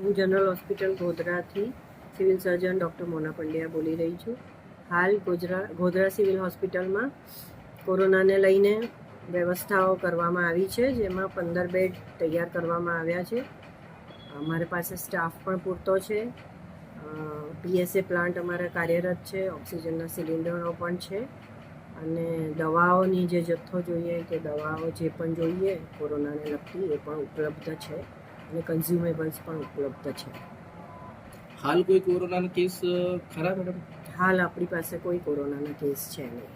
હું general hospital ગોધરાથી civil surgeon doctor Mona Pandya બોલી રહી છું. હાલ ગોધરા ગોધરા સિવિલ હોસ્પિટલમાં કોરોનાને લઈને વ્યવસ્થાઓ કરવામાં આવી છે, જેમાં પંદર બેડ તૈયાર કરવામાં આવ્યા છે. અમારી પાસે સ્ટાફ પણ પૂરતો છે. પીએસએ પ્લાન્ટ અમારા કાર્યરત છે, ઓક્સિજનના સિલિન્ડરો પણ છે. અને દવાઓની જે જથ્થો જોઈએ કે દવાઓ જે પણ જોઈએ કોરોનાને લગતી એ પણ ઉપલબ્ધ છે. અને કન્ઝ્યુમેબલ્સ પણ ઉપલબ્ધ છે. હાલ કોઈ કોરોનાનો કેસ ખરા મેડમ? હાલ આપણી પાસે કોઈ કોરોનાના કેસ છે નહીં.